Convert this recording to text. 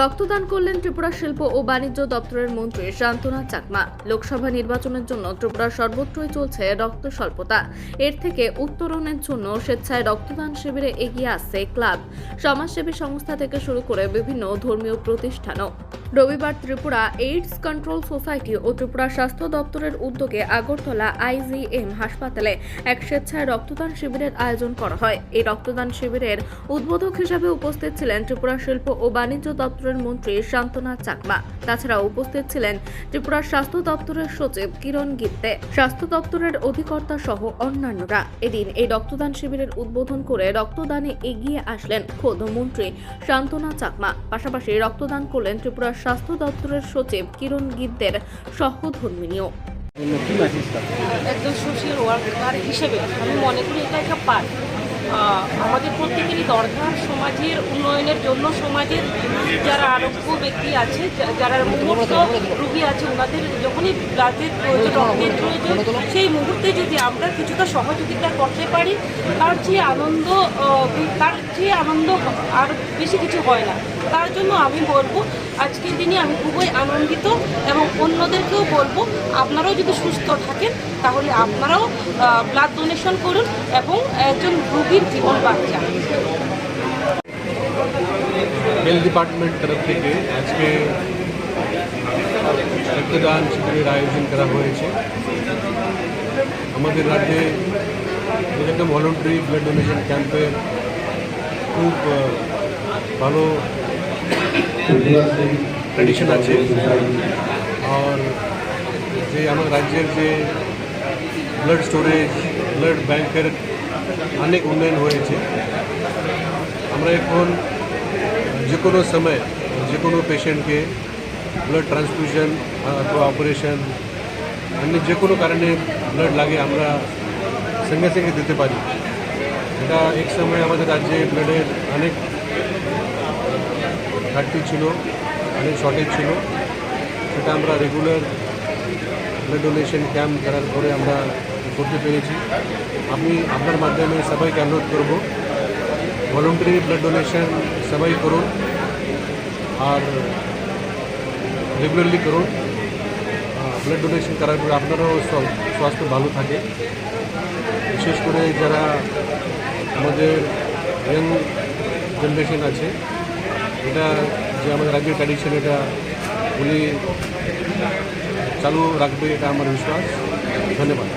রক্তদান করলেন ত্রিপুরা শিল্প ও বাণিজ্য দপ্তরের মন্ত্রী শান্তনা চাকমা। লোকসভা নির্বাচনের জন্য ত্রিপুরার সর্বত্রই চলছে রক্ত স্বল্পতা। এর থেকে উত্তরণের জন্য স্বেচ্ছায় রক্তদান শিবিরে এগিয়ে আসছে ক্লাব। সমাজসেবী সংস্থা থেকে শুরু করে বিভিন্ন ধর্মীয় প্রতিষ্ঠানও। রবিবার ত্রিপুরা এইডস কন্ট্রোল সোসাইটি ও ত্রিপুরা স্বাস্থ্য দপ্তরের উদ্যোগে আগরতলা আইজিএম হাসপাতালে এক স্বেচ্ছায় রক্তদান শিবিরের আয়োজন করা হয়। এই রক্তদান শিবিরের উদ্বোধক হিসাবে উপস্থিত ছিলেন ত্রিপুরা শিল্প ও বাণিজ্য দপ্তরের মন্ত্রী শান্তনা চাকমা। তাছাড়া উপস্থিত ছিলেন ত্রিপুরা স্বাস্থ্য দপ্তরের সচিব কিরণ গিত্তে। স্বাস্থ্য দপ্তরের অধিকর্তা সহ অন্যান্যরা। এদিন এই রক্তদান শিবিরের উদ্বোধন করে রক্তদানে এগিয়ে আসলেন খোদ মন্ত্রী শান্তনা চাকমা। পাশাপাশি রক্তদান করলেন ত্রিপুরা স্বাস্থ্য দপ্তরের সচিব কিরণ গিদ্দের সহধর্মিনীয় একজন সোশ্যাল ওয়ার্কার হিসেবে আমি মনে করি এটা একটা পার্ট আমাদের প্রত্যেকেরই দরকার সমাজের উন্নয়নের জন্য। সমাজের যারা আরোগ্য ব্যক্তি আছে যারা মুহূর্ত রুগী আছে, ওনাদের যখনই ব্লাডের প্রয়োজন, রক্তের প্রয়োজন, সেই মুহূর্তে যদি আমরা কিছুটা সহযোগিতা করতে পারি, তার যে আনন্দ তার যে আনন্দ আর বেশি কিছু হয় না। তার জন্য আমি বলব, আজকের দিনে আমি খুবই আনন্দিত এবং অন্যদেরকেও বলব, আপনারাও যদি সুস্থ থাকেন, তাহলে আপনারাও ব্লাড ডোনেশন করুন এবং একজন রোগীর হেলথ ডিপার্টমেন্ট তরফ থেকে আজকে রক্তদান শিবিরের আয়োজন করা হয়েছে। আমাদের রাজ্যে এরকম ভলেন্টারি ব্লাড ডোনেশন ক্যাম্পের খুব ভালো ট্র্যাডিশন আছে। আর যে আমার রাজ্যের যে ব্লাড স্টোরেজ ব্লাড ব্যাংকের অনেক উন্নয়ন হয়েছে আমরা এখন যে কোনো সময় যে কোনো পেশেন্টকে ব্লাড ট্রান্সফিউশন অথবা অপারেশন অন্য যে কোনো কারণে ব্লাড লাগে আমরা সঙ্গে সঙ্গে দিতে পারি এটা এক সময় আমাদের রাজ্যে ব্লাডের অনেক ঘাটতি ছিল অনেক শর্টেজ ছিল সেটা আমরা রেগুলার ব্লাড ডোনেশন ক্যাম্প করার পরে আমরা করতে পেরেছি। আমি আপনার মাধ্যমে সবাইকে অনুরোধ করব ভলেন্টারি ব্লাড ডোনেশন সবাই করুন, আর রেগুলারলি করুন। ব্লাড ডোনেশন করার পরে আপনারও স্বাস্থ্য ভালো থাকে। বিশেষ করে যারা আমাদের ইয়াং জেনারেশন আছে, এটা যে আমাদের রাজ্যের ট্র্যাডিশন এটা উনি চালু রাখবে, এটা আমার বিশ্বাস। ধন্যবাদ।